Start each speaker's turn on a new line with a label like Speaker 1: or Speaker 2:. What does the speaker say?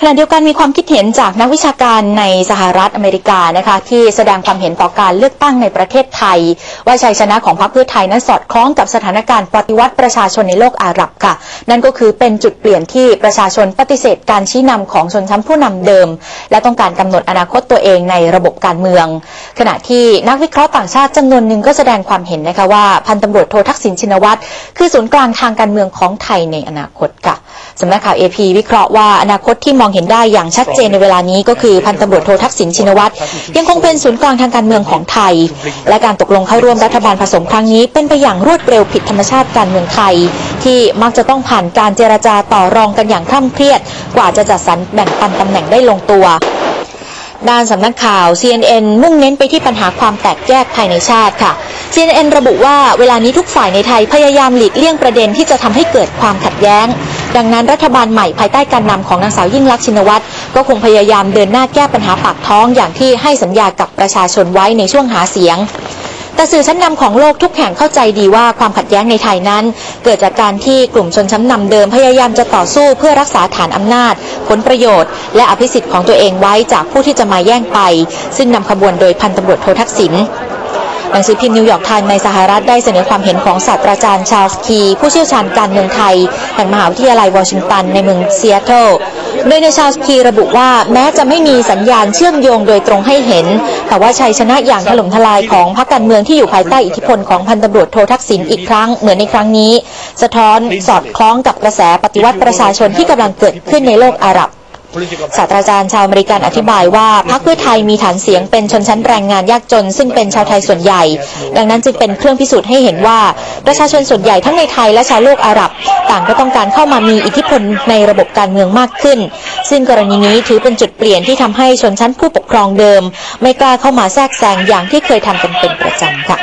Speaker 1: ขณะเดียวกันมีความคิดเห็นจากนักวิชาการในสหรัฐอเมริกานะคะที่แสดงความเห็นต่อการเลือกตั้งในประเทศไทย ว่าชัยชนะของพรรคเพื่อไทยนั้นสอดคล้องกับสถานการณ์ปฏิวัติประชาชนในโลกอาหรับค่ะ นั่นก็คือเป็นจุดเปลี่ยนที่ประชาชนปฏิเสธการชี้นำของชนชั้นผู้นำเดิม และต้องการกำหนดอนาคตตัวเองในระบบการเมือง ขณะที่นักวิเคราะห์ต่างชาติจำนวนหนึ่งก็แสดงความเห็นนะคะว่าพันตำรวจโททักษิณชินวัตรคือศูนย์กลางทางการเมืองของไทยในอนาคตค่ะ สำนักข่าว AP วิเคราะห์ว่าอนาคตที่มองเห็นได้อย่างชัดเจนในเวลานี้ก็คือพันตำรวจโททักษิณชินวัตรยังคงเป็นศูนย์กลางทางการเมืองของไทย และการตกลงเข้าร่วมรัฐบาลผสมครั้งนี้ เป็นไปอย่างรวดเร็วผิดธรรมชาติการเมืองไทย ที่มักจะต้องผ่านการเจรจาต่อรองกันอย่างคร่ำเครียด กว่าจะจัดสรรแบ่งปันตำแหน่งได้ลงตัวด้านสำนักข่าว CNN มุ่งเน้นไปที่ปัญหาความแตกแยกภายในชาติค่ะ CNN ระบุว่าเวลานี้ทุกฝ่ายในไทยพยายามหลีกเลี่ยงประเด็นที่จะทำให้เกิดความขัดแย้ง ดังนั้นรัฐบาลใหม่ภายใต้การนำของนางสาวยิ่งลักษณ์ชินวัตรก็คงพยายามเดินหน้าแก้ปัญหาปากท้องอย่างที่ให้สัญญากับประชาชนไว้ในช่วงหาเสียงแต่สื่อชั้นนำของโลกทุกแห่งเข้าใจดีว่าความขัดแย้งในไทยนั้น เกิดจากการที่กลุ่มชนชั้นนำเดิมพยายามจะต่อสู้เพื่อรักษาฐานอำนาจ ผลประโยชน์ และอภิสิทธิ์ของตัวเองไว้จากผู้ที่จะมาแย่งไป ซึ่งนำขบวนโดยพันตำรวจโททักษิณ หนังสือพิมพ์นิวยอร์กไทม์ในสหรัฐได้เสนอความเห็นของศาสตราจารย์ชาลส์คีผู้เชี่ยวชาญการเมืองไทยแห่งมหาวิทยาลัยวอชิงตันในเมืองซีแอตเทิลโดยในชาลส์คีระบุว่าแม้จะไม่มีสัญญาณเชื่อมโยงโดยตรงให้เห็น แต่ว่าชัยชนะอย่างถล่มทลายของพรรคการเมืองที่อยู่ภายใต้อิทธิพลของพันตำรวจโททักษิณอีกครั้งเหมือนในครั้งนี้ สะท้อนสอดคล้องกับกระแสปฏิวัติประชาชนที่กำลังเกิดขึ้นในโลกอาหรับ ศาสตราจารย์ชาวอเมริกันอธิบายว่าพรรคเพื่อไทยมีฐานเสียงเป็นชนชั้นแรงงานยากจน ซึ่งเป็นชาวไทยส่วนใหญ่ ดังนั้นจึงเป็นเครื่องพิสูจน์ให้เห็นว่า ประชาชนส่วนใหญ่ทั้งในไทยและชาวโลกอาหรับ ต่างก็ต้องการเข้ามามีอิทธิพลในระบบการเมืองมากขึ้น ซึ่งกรณีนี้ถือเป็นจุดเปลี่ยนที่ทำให้ชนชั้นผู้ปกครองเดิม ไม่กล้าเข้ามาแทรกแซงอย่างที่เคยทำกันเป็นประจำค่ะ